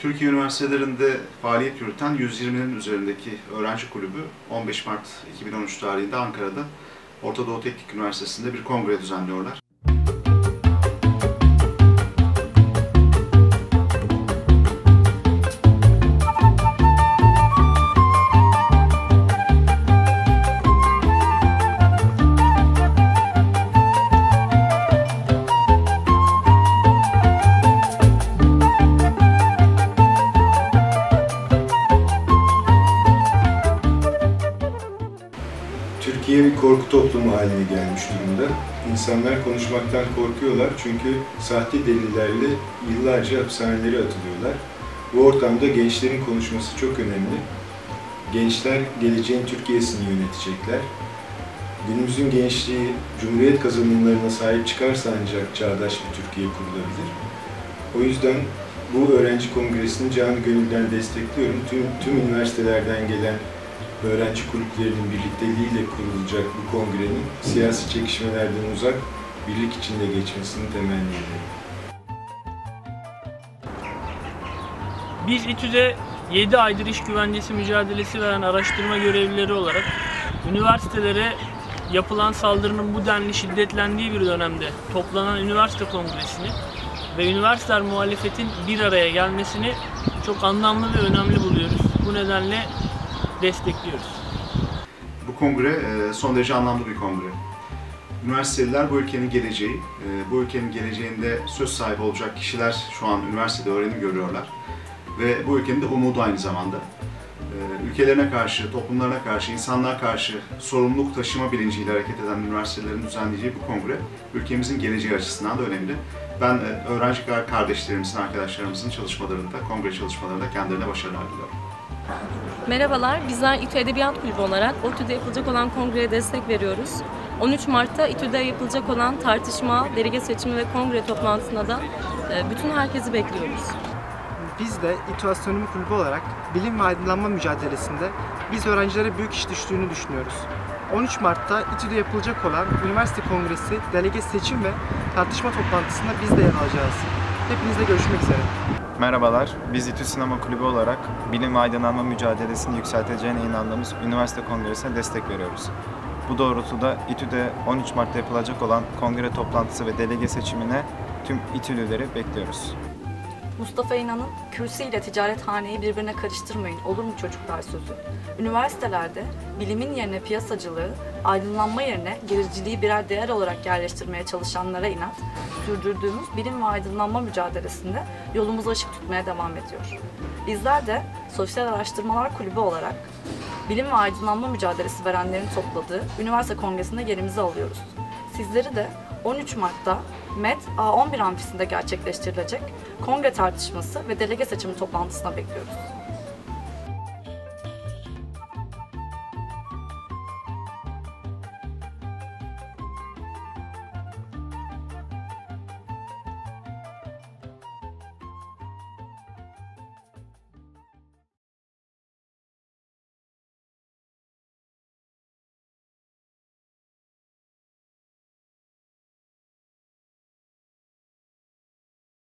Türkiye üniversitelerinde faaliyet yürüten 120'nin üzerindeki öğrenci kulübü 15 Mart 2013 tarihinde Ankara'da Orta Doğu Teknik Üniversitesi'nde bir kongre düzenliyorlar. Türkiye bir korku toplumu haline gelmiş durumda. İnsanlar konuşmaktan korkuyorlar çünkü sahte delillerle yıllarca hapishanelere atılıyorlar. Bu ortamda gençlerin konuşması çok önemli. Gençler geleceğin Türkiye'sini yönetecekler. Günümüzün gençliği Cumhuriyet kazanımlarına sahip çıkarsa ancak çağdaş bir Türkiye kurulabilir. O yüzden bu öğrenci kongresini canı gönülden destekliyorum. Tüm, tüm üniversitelerden gelen öğrenci kulüplerinin birlikteliğiyle kurulacak bu kongrenin siyasi çekişmelerden uzak, birlik içinde geçmesini temenni ederim. Biz İTÜ'de 7 aydır iş güvencesi mücadelesi veren araştırma görevlileri olarak üniversitelere yapılan saldırının bu denli şiddetlendiği bir dönemde toplanan üniversite kongresini ve üniversiteler muhalefetin bir araya gelmesini çok anlamlı ve önemli buluyoruz. Bu nedenle destekliyoruz. Bu kongre e, son derece anlamlı bir kongre. Üniversiteliler bu ülkenin geleceği, e, bu ülkenin geleceğinde söz sahibi olacak kişiler şu an üniversitede öğrenim görüyorlar. Ve bu ülkenin de umudu aynı zamanda. E, Ülkelerine karşı, toplumlarına karşı, insanlığa karşı sorumluluk taşıma bilinciyle hareket eden üniversitelerin düzenleyeceği bu kongre ülkemizin geleceği açısından da önemli. Ben öğrenci kardeşlerimizin, arkadaşlarımızın çalışmalarında, kongre çalışmalarında kendilerine başarılar diliyorum. Merhabalar, bizler İTÜ Edebiyat Kulübü olarak ODTÜ'de yapılacak olan kongreye destek veriyoruz. 13 Mart'ta İTÜ'de yapılacak olan tartışma, delege seçimi ve kongre toplantısına da e, bütün herkesi bekliyoruz. Biz de İTÜ Astronomi Kulübü olarak bilim ve aydınlanma mücadelesinde biz öğrencilere büyük iş düştüğünü düşünüyoruz. 13 Mart'ta İTÜ'de yapılacak olan Üniversite Kongresi, delege seçim ve tartışma toplantısında biz de yer alacağız. Hepinizle görüşmek üzere. Merhabalar, biz İTÜ Sinema Kulübü olarak bilim ve aydınlanma mücadelesini yükselteceğine inandığımız üniversite kongresine destek veriyoruz. Bu doğrultuda İTÜ'de 13 Mart'ta yapılacak olan kongre toplantısı ve delege seçimine tüm İTÜ'lüleri bekliyoruz. Mustafa İnan'ın kürsüyle ticarethaneyi birbirine karıştırmayın olur mu çocuklar sözü. Üniversitelerde bilimin yerine piyasacılığı, aydınlanma yerine gericiliği birer değer olarak yerleştirmeye çalışanlara inat, sürdürdüğümüz bilim ve aydınlanma mücadelesinde yolumuzu ışık tutmaya devam ediyor. Bizler de Sosyal Araştırmalar Kulübü olarak bilim ve aydınlanma mücadelesi verenlerin topladığı üniversite kongresinde yerimizi alıyoruz. Sizleri de 13 Mart'ta MED A11 amfisinde gerçekleştirilecek kongre tartışması ve delege seçimi toplantısına bekliyoruz.